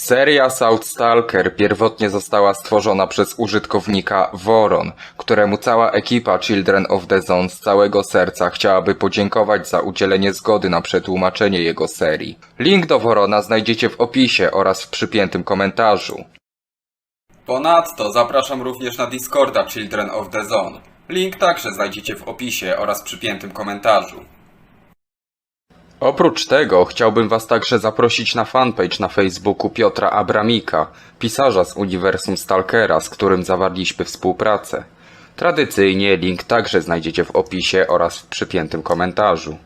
Seria South Stalker pierwotnie została stworzona przez użytkownika Woron, któremu cała ekipa Children of the Zone z całego serca chciałaby podziękować za udzielenie zgody na przetłumaczenie jego serii. Link do Worona znajdziecie w opisie oraz w przypiętym komentarzu. Ponadto zapraszam również na Discorda Children of the Zone. Link także znajdziecie w opisie oraz przypiętym komentarzu. Oprócz tego chciałbym Was także zaprosić na fanpage na Facebooku Piotra Abramika, pisarza z uniwersum Stalkera, z którym zawarliśmy współpracę. Tradycyjnie link także znajdziecie w opisie oraz w przypiętym komentarzu.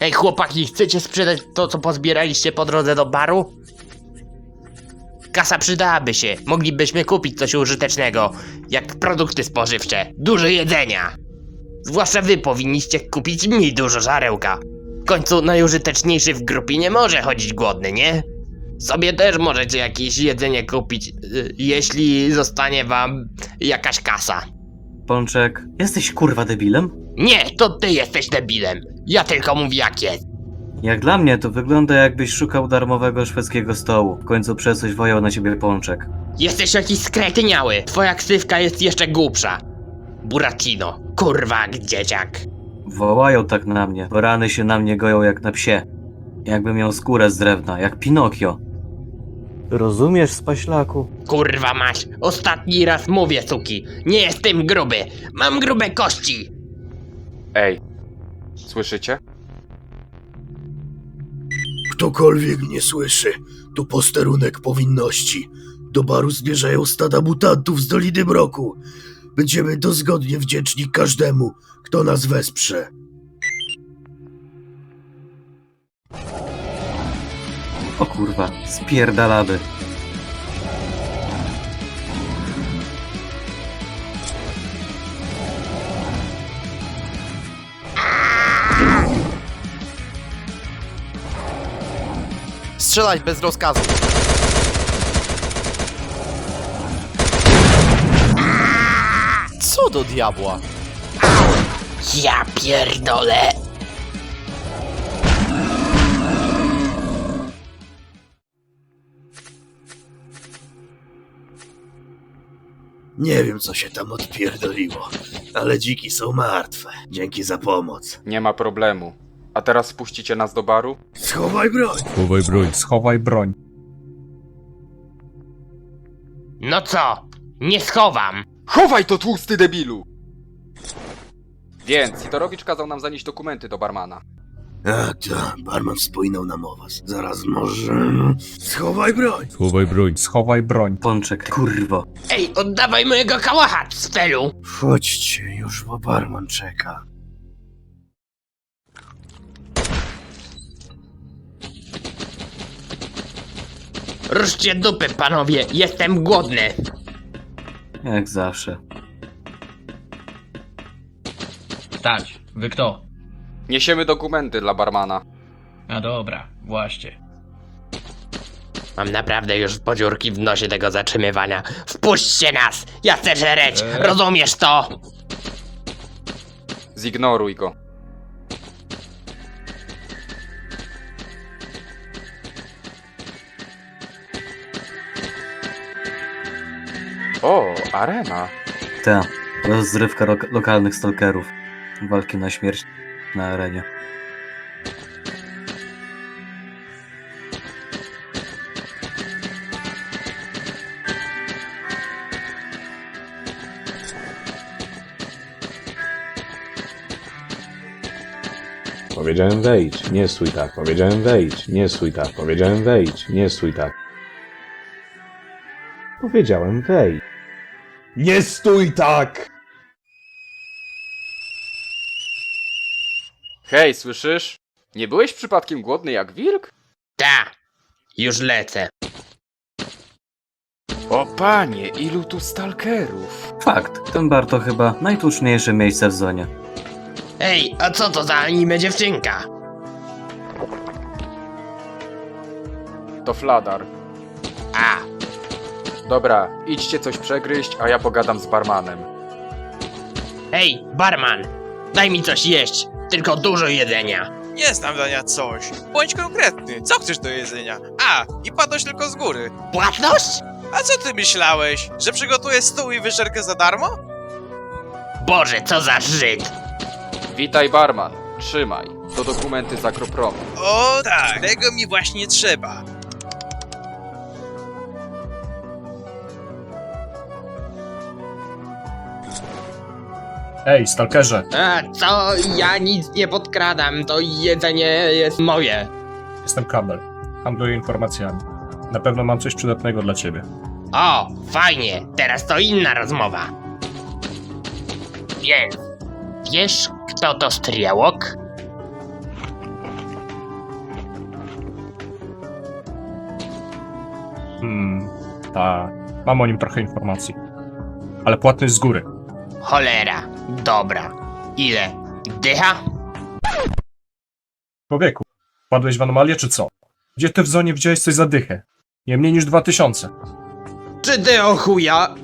Ej, chłopaki, chcecie sprzedać to, co pozbieraliście po drodze do baru? Kasa przydałaby się. Moglibyśmy kupić coś użytecznego, jak produkty spożywcze, dużo jedzenia. Zwłaszcza wy powinniście kupić mi dużo żarełka. W końcu najużyteczniejszy w grupie nie może chodzić głodny, nie? Sobie też możecie jakieś jedzenie kupić, y, jeśli zostanie wam jakaś kasa. Pączek, jesteś kurwa debilem? Nie, to ty jesteś debilem. Ja tylko mówię jak jest. Jak dla mnie to wygląda jakbyś szukał darmowego szwedzkiego stołu. W końcu przez coś wołał na ciebie Pączek. Jesteś jakiś skretyniały. Twoja ksywka jest jeszcze głupsza. Buracino. Kurwa, dzieciak. Wołają tak na mnie, bo rany się na mnie goją jak na psie. Jakbym miał skórę z drewna, jak Pinokio. Rozumiesz, spaślaku? Kurwa maś. Ostatni raz mówię, suki. Nie jestem gruby. Mam grube kości. Ej, słyszycie? Ktokolwiek nie słyszy, to posterunek powinności. Do baru zmierzają stada mutantów z Doliny Mroku. Będziemy dozgodnie wdzięczni każdemu, kto nas wesprze. O kurwa, spierdalady. Strzelać bez rozkazu. Co do diabła? Ja pierdolę. Nie wiem, co się tam odpierdoliło, ale dziki są martwe. Dzięki za pomoc. Nie ma problemu. A teraz wpuścicie nas do baru? Schowaj broń! Schowaj broń, schowaj broń. No co? Nie schowam. Chowaj to tłusty debilu! Więc Sidorowicz kazał nam zanieść dokumenty do barmana. A barman wspominał nam o was. Zaraz może... Schowaj broń! Schowaj broń, schowaj broń. Pączek, kurwo. Ej, oddawaj mojego kałacha, Stelu. Wchodźcie już, bo barman czeka. Ruszcie dupy, panowie. Jestem głodny. Jak zawsze. Stać, wy kto? Niesiemy dokumenty dla barmana. A dobra, właśnie. Mam naprawdę już podziurki w nosie tego zatrzymywania. Wpuśćcie nas! Ja chcę żereć! Eee. Rozumiesz to? Zignoruj go. O, arena. Ta, rozrywka lo lokalnych stalkerów. Walki na śmierć na arenie. Powiedziałem wejdź, nie stój tak. Powiedziałem wejdź, nie stój tak. Powiedziałem wejdź, nie stój tak. Powiedziałem wejdź. Nie stój tak! Hej, słyszysz? Nie byłeś przypadkiem głodny jak wilk? Ta. Już lecę. O panie, ilu tu stalkerów. Fakt, ten bar to chyba najtłuczniejsze miejsce w zonie. Ej, a co to za anime dziewczynka? To Fladar. Dobra, idźcie coś przegryźć, a ja pogadam z barmanem. Hej, barman! Daj mi coś jeść, tylko dużo jedzenia. Nie znam dania coś. Bądź konkretny. Co chcesz do jedzenia? A, i padłeś tylko z góry. Płatność? A co ty myślałeś? Że przygotuję stół i wyżerkę za darmo? Boże, co za Żyd! Witaj barman, trzymaj. To dokumenty z Akropromu. O tak, tego mi właśnie trzeba. Ej, stalkerze, A co? Ja nic nie podkradam, to jedzenie jest moje. jestem Kabel. Handluję informacjami. Na pewno mam coś przydatnego dla ciebie. O, fajnie, teraz to inna rozmowa. Więc, wiesz kto to Striałok? Hmm, tak. Mam o nim trochę informacji. Ale płatność z góry. Cholera, dobra. Ile? Dycha? Człowieku, wpadłeś w anomalię czy co? Gdzie ty w zonie widziałeś coś za dychę? Nie mniej niż 2000. Czy ty o chuja?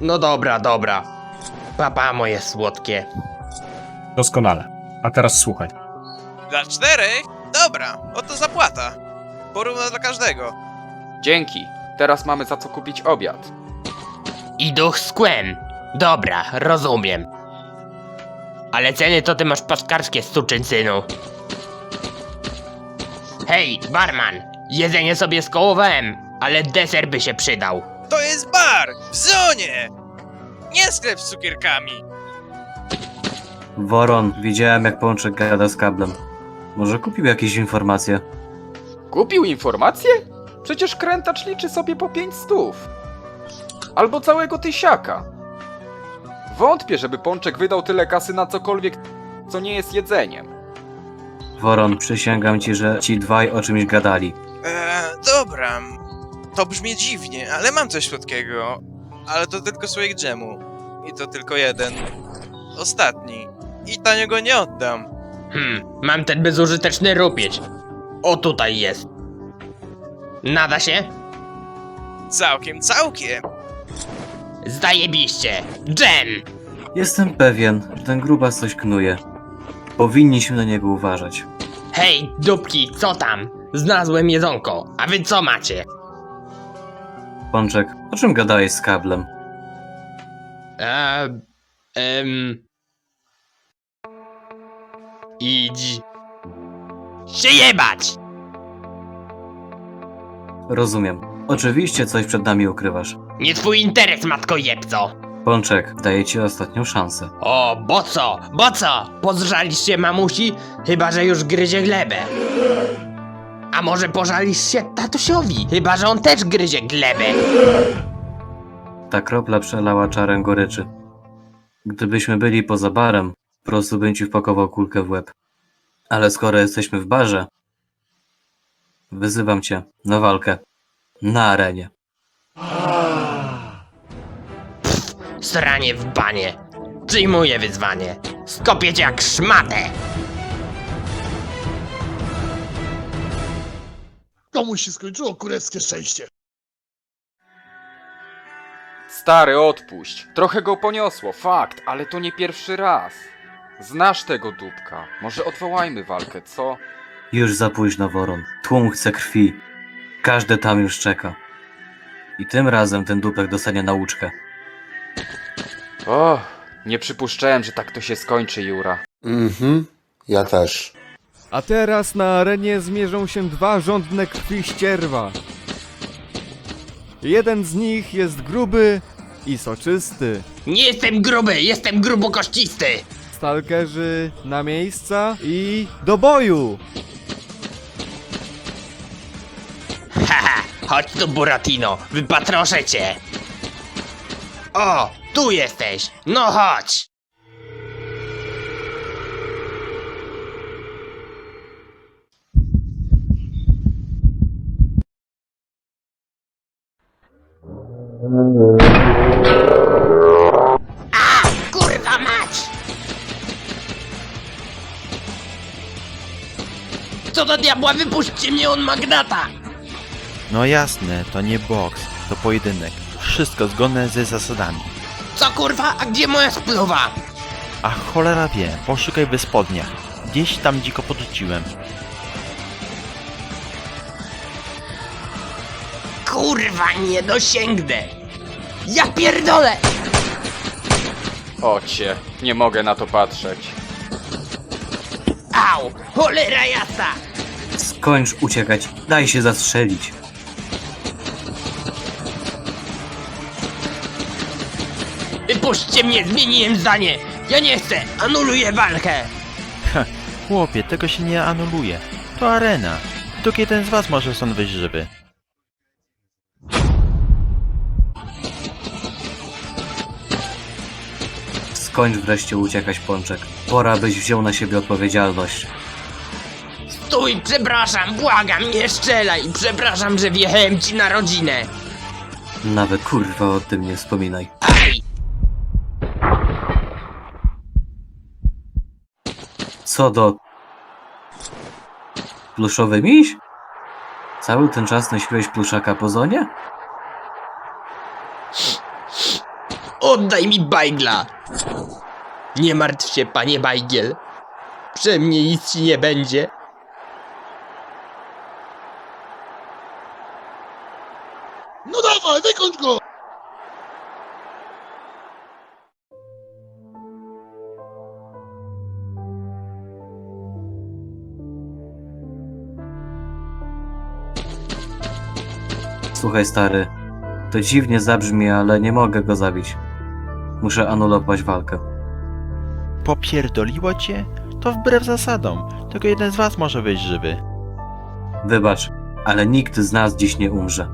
No dobra, dobra. Papa moje słodkie. Doskonale. A teraz słuchaj. Dla czterech? Dobra, oto zapłata. Porówno dla każdego. Dzięki. Teraz mamy za co kupić obiad. I duch z kłem. Dobra, rozumiem. Ale ceny to ty masz paskarskie, suczynsynu. Hej, barman! Jedzenie sobie skołowałem, ale deser by się przydał. To jest bar! W zonie! Nie sklep z cukierkami. Woron, widziałem jak Pączek gada z kablem. Może kupił jakieś informacje? Kupił informację? Przecież krętacz liczy sobie po pięć stów. Albo całego tysiaka. Wątpię, żeby Pączek wydał tyle kasy na cokolwiek, co nie jest jedzeniem. Woron, przysięgam ci, że ci dwaj o czymś gadali. Eee, dobra. To brzmi dziwnie, ale mam coś słodkiego. Ale to tylko słoik dżemu. I to tylko jeden. Ostatni. I taniego nie oddam. Hmm, mam ten bezużyteczny rupieć. O tutaj jest. Nada się? Całkiem, całkiem. Zajebiście. Dżem! Jestem pewien, że ten grubas coś knuje. Powinniśmy na niego uważać. Hej, dupki, co tam? Znalazłem jedzonko, a wy co macie? Pączek, o czym gadałeś z kablem? Eee... Em... Idź... się jebać! Rozumiem. Oczywiście coś przed nami ukrywasz. Nie twój interes, matko jebco! Pączek, daję ci ostatnią szansę. O, bo co? Bo co? Pozżalisz się mamusi? Chyba, że już gryzie glebę. A może pożalisz się tatusiowi? Chyba, że on też gryzie glebę. Ta kropla przelała czarem goryczy. Gdybyśmy byli poza barem, po prostu bym ci wpakował kulkę w łeb. Ale skoro jesteśmy w barze, wyzywam cię na walkę. Na arenie. Sranie w banie. Przyjmuję wyzwanie. Skopię cię jak szmatę. Komuś się skończyło kurewskie szczęście. Stary, odpuść. Trochę go poniosło, fakt, ale to nie pierwszy raz. Znasz tego dupka. Może odwołajmy walkę, co? Już za późno, Woron. Tłum chce krwi. Każdy tam już czeka. I tym razem ten dupek dostanie nauczkę. O, nie przypuszczałem, że tak to się skończy, Jura. Mhm, ja też. A teraz na arenie zmierzą się dwa żądne krwi ścierwa. Jeden z nich jest gruby i soczysty. Nie jestem gruby, jestem grubokościsty. Stalkerzy na miejsca i do boju! Haha, chodź tu Buratino, wypatroszę cię. O, tu jesteś. No chodź. A, kurwa mać! Co do diabła, wypuśćcie mnie magnata! No jasne, to nie boks, to pojedynek. Wszystko zgodne ze zasadami. Co kurwa? A gdzie moja spluwa? A cholera wie, poszukaj w spodniach. Gdzieś tam dziko podrzuciłem. Kurwa, nie dosięgnę! Ja pierdolę! Ocie, nie mogę na to patrzeć. Au! Cholera jasa! Skończ uciekać, daj się zastrzelić. Wypuśćcie mnie, zmieniłem zdanie! Ja nie chcę! Anuluję walkę! Chłopie, tego się nie anuluje. To arena. Tylko jeden z was może stąd wyjść żywy. Skończ wreszcie uciekać, Pączek. Pora, byś wziął na siebie odpowiedzialność. Stój, przepraszam, błagam, nie strzelaj! Przepraszam, że wjechałem ci na rodzinę! Nawet kurwa o tym nie wspominaj. Aj! Co do... Pluszowy miś? Cały ten czas nosiłeś pluszaka po zonie? Oddaj mi bajgla! Nie martw się, panie bajgiel. Przy mnie nic ci nie będzie. Słuchaj, stary. To dziwnie zabrzmi, ale nie mogę go zabić. Muszę anulować walkę. Popierdoliło cię? To wbrew zasadom. Tylko jeden z was może wyjść żywy. Wybacz, ale nikt z nas dziś nie umrze.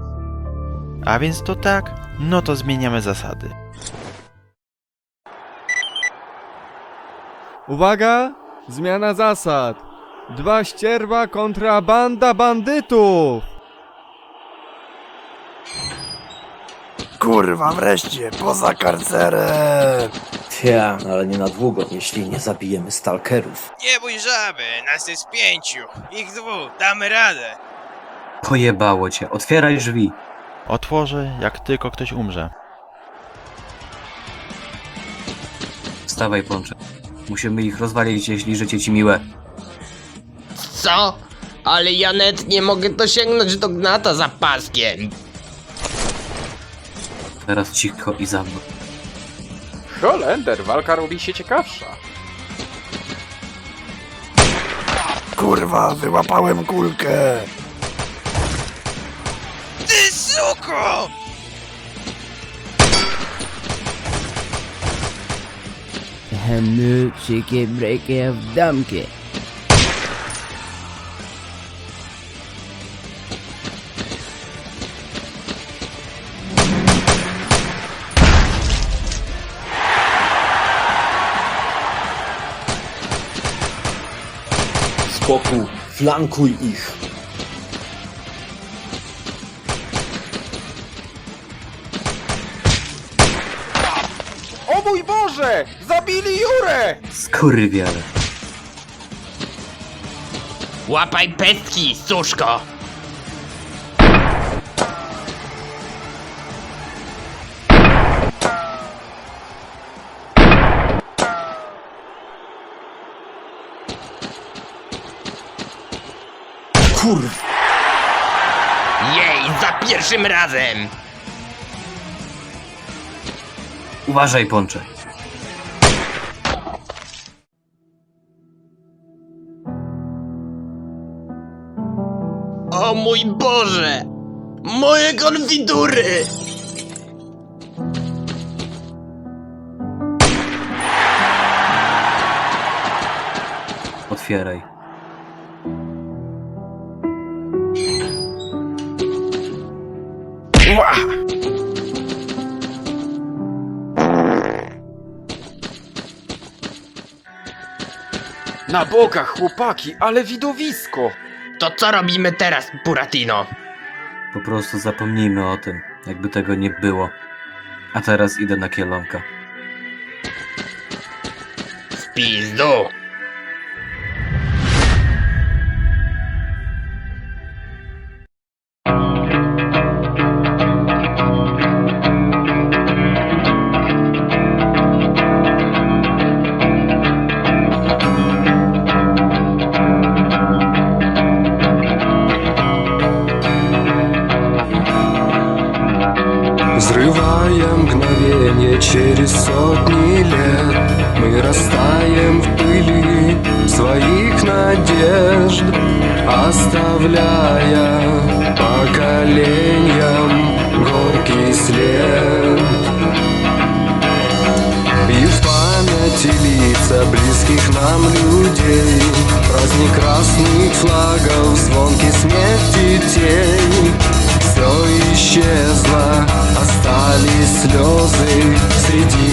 A więc to tak? No to zmieniamy zasady. Uwaga! Zmiana zasad. Dwa ścierwa kontra banda bandytów! Kurwa, wreszcie, poza karcerem! Tia, ale nie na długo, jeśli nie zabijemy stalkerów. Nie bój żaby, nas jest pięciu. Ich dwóch, damy radę. Pojebało cię, otwieraj drzwi. Otworzę, jak tylko ktoś umrze. Wstawaj, Pączek. Musimy ich rozwalić, jeśli życie ci miłe. Co? Ale ja net nie mogę dosięgnąć do gnata za paskiem. Teraz cicho i za mną. Holender, walka robi się ciekawsza. Kurwa, wyłapałem kulkę! Ty suko! Hemny, czykie, brekie w damkie. Flankuj ich. O mój Boże! Zabili Jurę! Skurwiele. Łapaj pestki, suszko! Kurwa. Jej, za pierwszym razem! Uważaj, Pączek. O mój Boże! Moje konfitury! Otwieraj. Na bokach, chłopaki, ale widowisko! To co robimy teraz, Buratino? Po prostu zapomnijmy o tym, jakby tego nie było. A teraz idę na kielonka. W pizdu! Флагов, звонкий смех детей Все исчезло, остались слезы среди